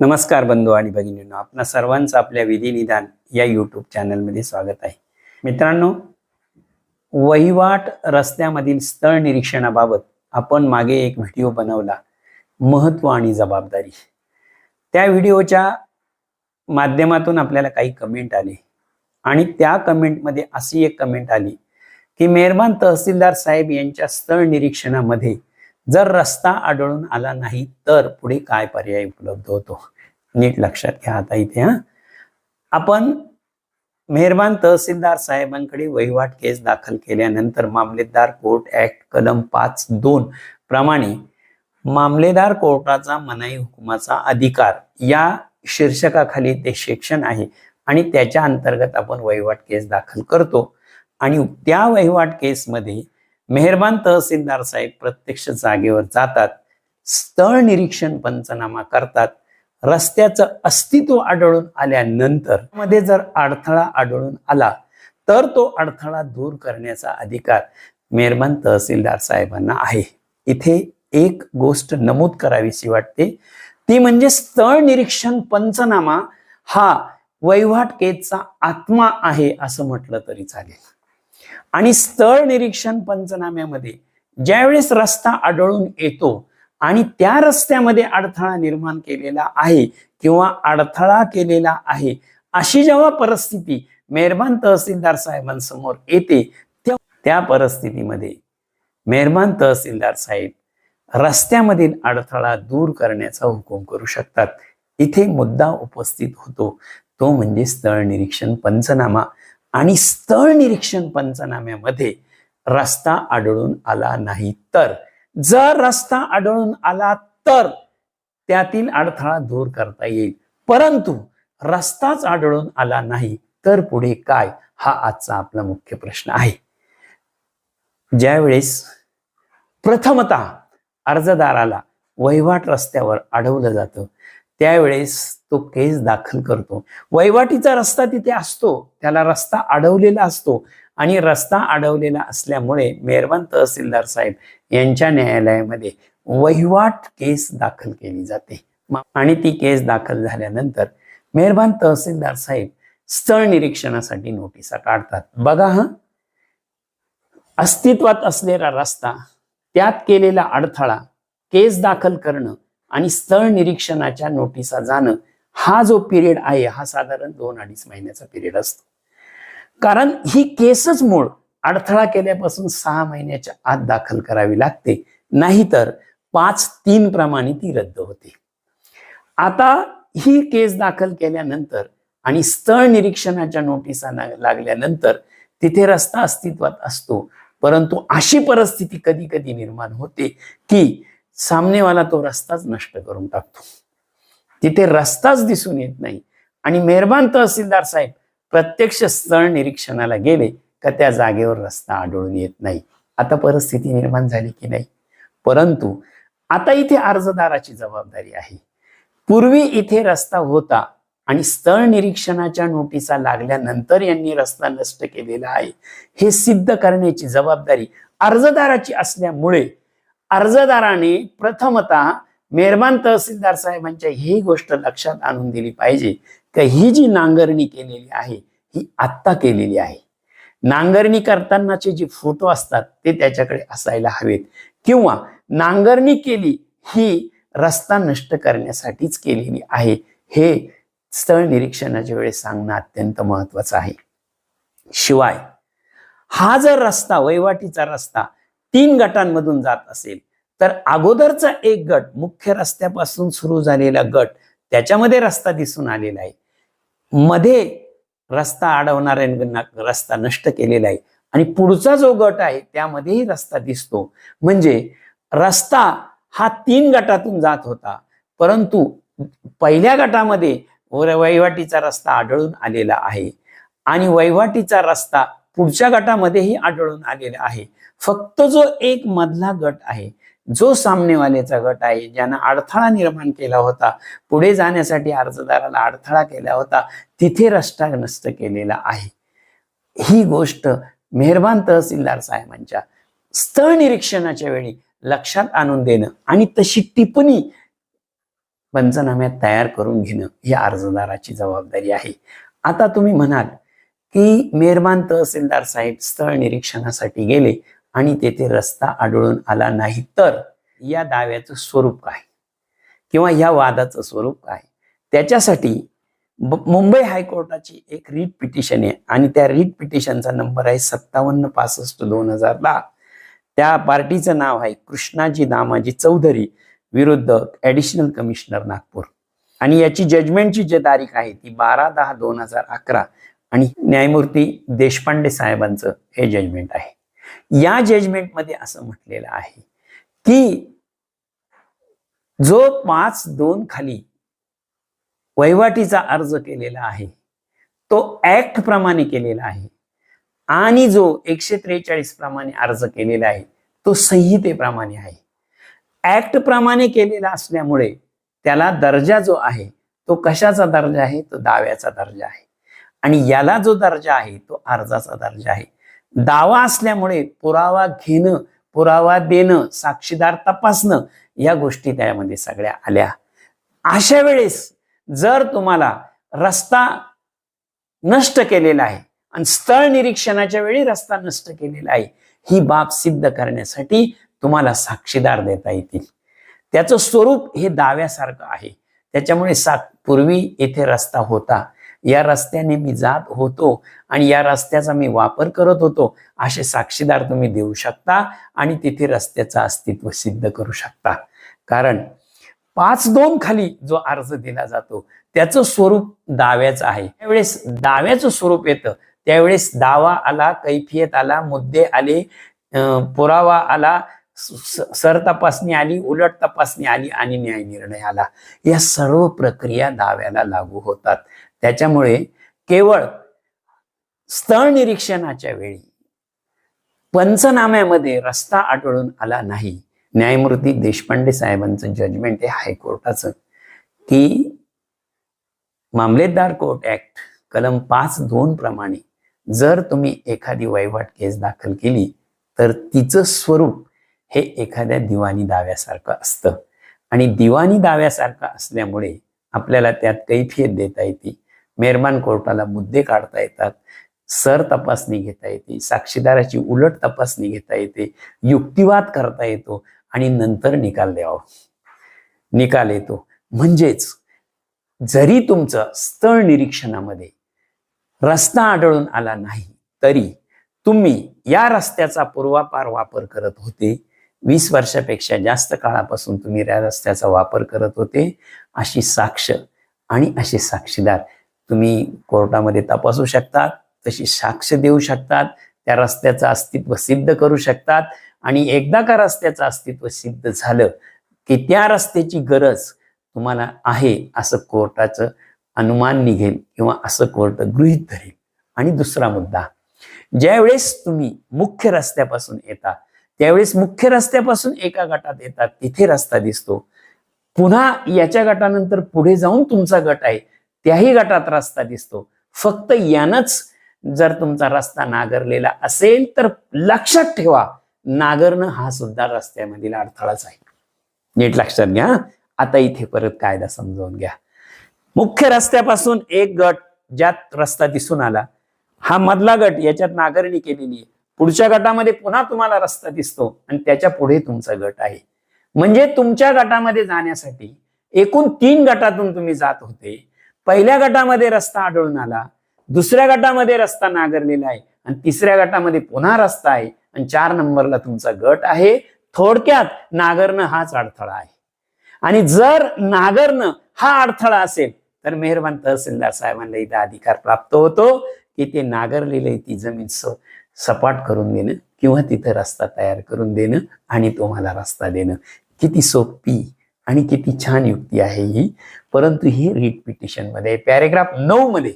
नमस्कार बंधू आणि भगिनींनो आपणा सर्वांचं आपल्या विधी निदान या यूट्यूब चॅनलमध्ये स्वागत आहे. मित्रांनो वहिवाट रस्त्यामधील स्थळ निरीक्षणाबाबत आपण मागे एक व्हिडिओ बनवला महत्त्व आणि जबाबदारी. त्या व्हिडिओच्या माध्यमातून आपल्याला काही कमेंट आले आणि त्या कमेंटमध्ये अशी एक कमेंट आली की मेहरबान तहसीलदार साहेब यांच्या स्थळ निरीक्षणामध्ये जर रस्ता आढळून आला नाही तर पुढे काय पर्याय उपलब्ध होतो? नीट लक्षात घ्या आता इथे हा. आपण मेहरबान तहसीलदार साहेबांकडे वहिवाट केस दाखल केल्यानंतर मामलेदार कोर्ट ऍक्ट कलम पाच दोन प्रमाणे मामलेदार कोर्टाचा मनाई हुकुमाचा अधिकार या शीर्षकाखाली ते सेक्शन आहे आणि त्याच्या अंतर्गत आपण वहिवाट केस दाखल करतो. आणि त्या वहिवाट केसमध्ये मेहरबान तहसीलदार साहेब प्रत्यक्ष जागेवर जातात स्थळ निरीक्षण पंचनामा करतात रस्त्याचं अस्तित्व आढळून आल्यानंतरमध्ये जर अडथळा आढळून आला तर तो अडथळा दूर करण्याचा अधिकार मेहरबान तहसीलदार साहेबांना आहे. इथे एक गोष्ट नमूद करावीशी वाटते ती म्हणजे स्थळ निरीक्षण पंचनामा हा वहिवाट केसचा आत्मा आहे असं म्हटलं तरी चालेल. आणि स्थळ निरीक्षण पंचनाम्यामध्ये. ज्यावेळेस रस्ता आढळून येतो आणि त्या रस्त्यामध्ये अडथळा निर्माण केलेला आहे किंवा अडथळा केलेला आहे अशी जेव्हा परिस्थिती मेहरबान तहसीलदार साहेबांसमोर येते त्या परिस्थितीमध्ये मेहरबान तहसीलदार साहेब रस्त्यामधील अडथळा दूर करण्याचा हुकूम करू शकतात. इथे मुद्दा उपस्थित होतो. तो म्हणजे स्थळ निरीक्षण पंचनामा. आणि स्थळ निरीक्षण पंचनाम्यामध्ये रस्ता आढळून आला नाही तर. जर रस्ता आढळून आला तर त्यातील अडथळा दूर करता येईल. परंतु रस्ताच आढळून आला नाही तर पुढे काय? हा आजचा आपला मुख्य प्रश्न आहे. ज्यावेळेस प्रथमतः अर्जदाराला वहिवाट रस्त्यावर अडवलं जातं त्यावेळेस तो केस दाखल करतो. वहिवाटीचा रस्ता तिथे असतो. त्याला रस्ता अडवलेला असतो. आणि रस्ता अडवलेला असल्यामुळे मेहरबान तहसीलदार साहेब यांच्या न्यायालयामध्ये वहिवाट केस दाखल केली जाते. आणि ती केस दाखल झाल्यानंतर मेहरबान तहसीलदार साहेब स्थळ निरीक्षणासाठी नोटिसा काढतात. बघा हा. अस्तित्वात असलेला रस्ता त्यात केलेला अडथळा केस दाखल करणं आणि स्थळ निरीक्षणाच्या नोटिसा जाणं हा जो पिरियड आहे हा साधारण दोन अडीच महिन्याचा पिरियड असतो. कारण ही केसच मूळ अडथळा केल्यापासून सहा महिन्याच्या आत दाखल करावी लागते. नाहीतर पाच तीन प्रमाणे ती रद्द होते. आता ही केस दाखल केल्यानंतर आणि स्थळ निरीक्षणाच्या नोटिसा लागल्यानंतर तिथे रस्ता अस्तित्वात असतो. परंतु अशी परिस्थिती कधी कधी निर्माण होते की सामनेवाला तो रस्ताच नष्ट करून टाकतो. तिथे रस्ताच दिसून येत नाही. आणि मेहरबान तहसीलदार साहेब प्रत्यक्ष स्थळ निरीक्षणाला गेले का त्या जागेवर रस्ता आढळून येत नाही. आता परिस्थिती निर्माण झाली की नाही? परंतु आता इथे अर्जदाराची जबाबदारी आहे. पूर्वी इथे रस्ता होता आणि स्थळ निरीक्षणाच्या नोटिसा लागल्यानंतर यांनी रस्ता नष्ट केलेला आहे. हे सिद्ध करण्याची जबाबदारी अर्जदाराची असल्यामुळे अर्जदाराने प्रथमतः मेहरबान तहसीलदार साहेबांच्या ही गोष्ट लक्षात आणून दिली पाहिजे. की ही जी नांगरणी केलेली आहे ही आत्ता केलेली आहे. नांगरणी करतानाचे जे फोटो असतात ते त्याच्याकडे असायला हवेत. किंवा नांगरणी केली ही रस्ता नष्ट करण्यासाठीच केलेली आहे. हे स्थळ निरीक्षणाच्या वेळेस सांगणं अत्यंत महत्वाचं आहे. शिवाय हा जर रस्ता वहिवाटीचा रस्ता तीन गटांमधून जात असेल तर अगोदरचा एक गट मुख्य रस्त्यापासून सुरू झालेला गट त्याच्यामध्ये रस्ता दिसून आलेला आहे. मध्ये रस्ता अडवणाऱ्यांना रस्ता नष्ट केलेला आहे. आणि पुढचा जो गट आहे त्यामध्येही रस्ता दिसतो. म्हणजे रस्ता हा तीन गटातून जात होता. परंतु पहिल्या गटामध्ये वैवाटीचा वहिवाटीचा रस्ता आढळून आलेला आहे. आणि वहिवाटीचा रस्ता पुढच्या गटामध्येही आढळून आलेला आहे. फक्त जो एक मधला गट आहे जो सामनेवाल्याचा गट आहे ज्यानं अडथळा निर्माण केला होता पुढे जाण्यासाठी अर्जदाराला अडथळा केला होता तिथे रस्ता नष्ट केलेला आहे. ही गोष्ट मेहरबान तहसीलदार साहेबांच्या स्थळ निरीक्षणाच्या वेळी लक्षात आणून देणं आणि तशी टिप्पणी पंचनाम्यात तयार करून घेणं ही अर्जदाराची जबाबदारी आहे. आता तुम्ही म्हणाल की मेहरबान तहसीलदार साहेब स्थळ निरीक्षणासाठी गेले आणि तेथे रस्ता आढळून आला नाही तर या दाव्याचं स्वरूप काय? किंवा या वादाचं स्वरूप काय? त्याच्यासाठी मुंबई हायकोर्टाची एक रीट पिटिशन आहे आणि त्या रीट पिटिशनचा नंबर आहे सत्तावन्न पासष्ट दोन हजार दहा. त्या पार्टीचं नाव आहे कृष्णाजी दामाजी चौधरी विरुद्ध ॲडिशनल कमिशनर नागपूर. आणि याची जजमेंटची जी तारीख आहे ती बारा दहा दोन हजार अकरा. आणि न्यायमूर्ती देशपांडे साहेबांचं हे जजमेंट आहे. या जजमेंटमध्ये असं म्हटलेलं आहे की जो पाच दोन खाली वहिवाटीचा अर्ज केलेला आहे तो ऍक्ट प्रमाणे केलेला आहे आणि जो एकशे त्रेचाळीस प्रमाणे अर्ज केलेला आहे तो संहितेप्रमाणे आहे. ऍक्ट प्रमाणे केलेला असल्यामुळे त्याला दर्जा जो आहे तो कशाचा दर्जा आहे? तो दाव्याचा दर्जा आहे. आणि याला जो दर्जा आहे तो अर्जाचा दर्जा आहे. दावा असल्यामुळे पुरावा घेणं पुरावा देणं साक्षीदार तपासणं या गोष्टी त्यामध्ये सगळ्या आल्या. अशा वेळेस जर तुम्हाला रस्ता नष्ट केलेला आहे आणि स्थळ निरीक्षणाच्या वेळी रस्ता नष्ट केलेला आहे ही बाब सिद्ध करण्यासाठी तुम्हाला साक्षीदार देता येतील. त्याचं स्वरूप हे दाव्यासारखं आहे. त्याच्यामुळे सा पूर्वी येथे रस्ता होता. या रस्त्याने मी जात होतो आणि या रस्त्याचा मी वापर करत होतो असे साक्षीदार तुम्ही देऊ शकता आणि तिथे रस्त्याचं अस्तित्व सिद्ध करू शकता. कारण पाच दोन खाली जो अर्ज दिला जातो त्याचं स्वरूप दाव्याचं आहे. त्यावेळेस दाव्याचं स्वरूप येतं त्यावेळेस दावा आला कैफियत आला मुद्दे आले पुरावा आला सर तपासणी आली उलट तपासणी आली आणि न्याय निर्णय आला. या सर्व प्रक्रिया दाव्याला लागू होतात. त्याच्यामुळे केवळ स्थळ निरीक्षणाच्या वेळी पंचनाम्यामध्ये रस्ता आढळून आला नाही. न्यायमूर्ती देशपांडे साहेबांचं जजमेंट आहे हायकोर्टाचं. की मामलेदार कोर्ट ऍक्ट कलम पाच दोन प्रमाणे जर तुम्ही एखादी वहिवाट केस दाखल केली तर तिचं स्वरूप हे एखाद्या दिवाणी दाव्यासारखं असतं. आणि दिवाणी दाव्यासारखं असल्यामुळे आपल्याला त्यात कैफियत देता येते. मेहरबान कोर्टाला मुद्दे काढता येतात. सर तपासणी घेता येते. साक्षीदाराची उलट तपासणी घेता येते. युक्तिवाद करता येतो आणि नंतर निकाल द्यावा. निकाल येतो. म्हणजेच जरी तुमचं स्थळ निरीक्षणामध्ये रस्ता आढळून आला नाही तरी तुम्ही या रस्त्याचा पूर्वापार वापर करत होते. वीस वर्षापेक्षा जास्त काळापासून तुम्ही या रस्त्याचा वापर करत होते. अशी साक्ष आणि असे साक्षीदार तुम्ही कोर्टामध्ये तपासू शकतात तशी साक्ष देऊ शकतात त्या रस्त्याचं अस्तित्व सिद्ध करू शकतात आणि एकदा का रस्त्याचं अस्तित्व सिद्ध झालं की त्या रस्त्याची गरज तुम्हाला आहे असं कोर्टाचं अनुमान निघेल किंवा असं कोर्ट गृहीत धरेल. आणि दुसरा मुद्दा ज्यावेळेस तुम्ही मुख्य रस्त्यापासून येता त्यावेळेस मुख्य रस्त्यापासून एका गटात येतात तिथे रस्ता दिसतो. पुन्हा याच्या गटानंतर पुढे जाऊन तुमचा गट आहे. त्याही गटात रस्ता दिसतो. फक्त यानंच जर तुमचा रस्ता नागरलेला असेल तर लक्षात ठेवा नागरणं हा सुद्धा रस्त्यामधील अडथळाच आहे. नीट लक्षात घ्या आता इथे परत कायदा समजावून घ्या. मुख्य रस्त्यापासून एक गट ज्यात रस्ता दिसून आला हा मधला गट याच्यात नागरणी केलेली आहे. पुढच्या गटामध्ये पुन्हा तुम्हाला रस्ता दिसतो आणि त्याच्या पुढे तुमचा गट आहे. म्हणजे तुमच्या गटामध्ये जाण्यासाठी एकूण तीन गटातून तुम्ही जात होते. पहिल्या गटामध्ये रस्ता आढळून आला दुसऱ्या गटामध्ये रस्ता नागरलेला आहे आणि तिसऱ्या गटामध्ये पुन्हा रस्ता आहे आणि चार नंबरला तुमचा गट आहे. थोडक्यात नागरणं हाच अडथळा आहे. आणि जर नागरणं हा अडथळा असेल तर मेहरबान तहसीलदार साहेबांना इथं अधिकार प्राप्त होतो की ते नागरलेलं ती जमीन स सपाट करून देणं किंवा तिथं रस्ता तयार करून देणं आणि तुम्हाला रस्ता देणं. किती सोपी आणि किती छान युक्ती आहे ही. परंतु ही रीट पिटिशनमध्ये पॅरेग्राफ नऊ मध्ये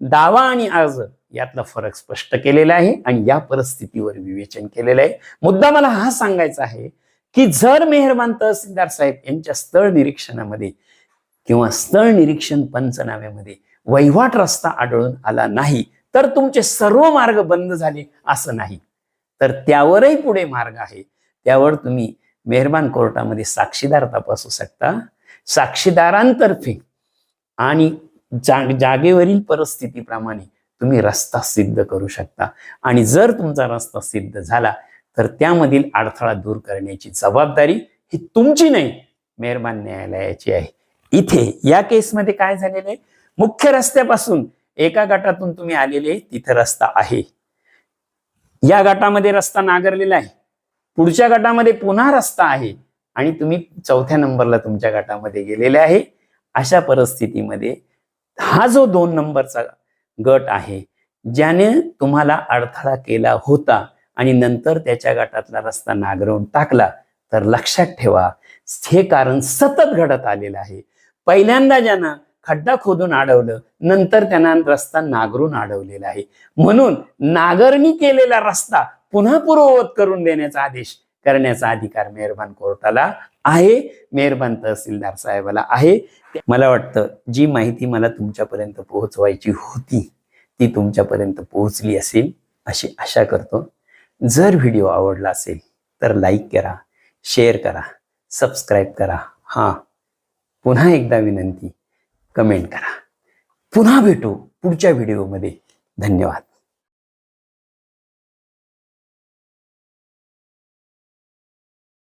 दावा आणि अर्ज यातला फरक स्पष्ट केलेला आहे आणि या परिस्थितीवर विवेचन केलेलं आहे. मुद्दा मला हा सांगायचा आहे की जर मेहरबान तहसीलदार साहेब यांच्या स्थळ निरीक्षणामध्ये किंवा स्थळ निरीक्षण पंचनाम्यामध्ये वहिवाट रस्ता आढळून आला नाही तर तुमचे सर्व मार्ग बंद झाले असं नाही. तर त्यावरही पुढे मार्ग आहे. त्यावर तुम्ही मेहरबान कोर्टामध्ये साक्षीदार तपासू शकता. साक्षीदारांतर्फे आणि जा- जागेवरील परिस्थितीप्रमाणे तुम्ही रस्ता सिद्ध करू शकता. आणि जर तुमचा रस्ता सिद्ध झाला तर त्यामधील अडथळा दूर करण्याची जबाबदारी ही तुमची नाही मेहरबान न्यायालयाची आहे. इथे या केसमध्ये काय झालेलं आहे? मुख्य रस्त्यापासून एका गटातून तुम्ही आलेले तिथे रस्ता आहे. या गटामध्ये रस्ता नागरलेला आहे. पुढच्या गटामध्ये पुन्हा रस्ता आहे आणि तुम्ही चौथ्या नंबरला तुमच्या गटामध्ये गेलेले आहे. अशा परिस्थितीमध्ये हा जो दोन नंबरचा गट आहे ज्याने तुम्हाला अडथळा केला होता आणि नंतर त्याच्या गटातला रस्ता नागरवून टाकला तर लक्षात ठेवा हे कारण सतत घडत आलेलं आहे. पहिल्यांदा ज्यानं खड्डा खोदून अडवलं नंतर त्यांना रस्ता नागरून अडवलेला आहे. म्हणून नागरणी केलेला रस्ता पुन्हा पूर्ववत करून देण्याचा आदेश करण्याचा अधिकार मेहरबान कोर्टाला आहे. मेहरबान तहसीलदार साहेबाला आहे. मला वाटतं जी माहिती मला तुमच्यापर्यंत पोहोचवायची होती ती तुमच्यापर्यंत पोहोचली असेल अशी आशा करतो. जर व्हिडिओ आवडला असेल तर लाईक करा शेअर करा सबस्क्राईब करा. हां पुन्हा एकदा विनंती कमेंट करा. पुन्हा भेटू पुढच्या व्हिडिओमध्ये. धन्यवाद.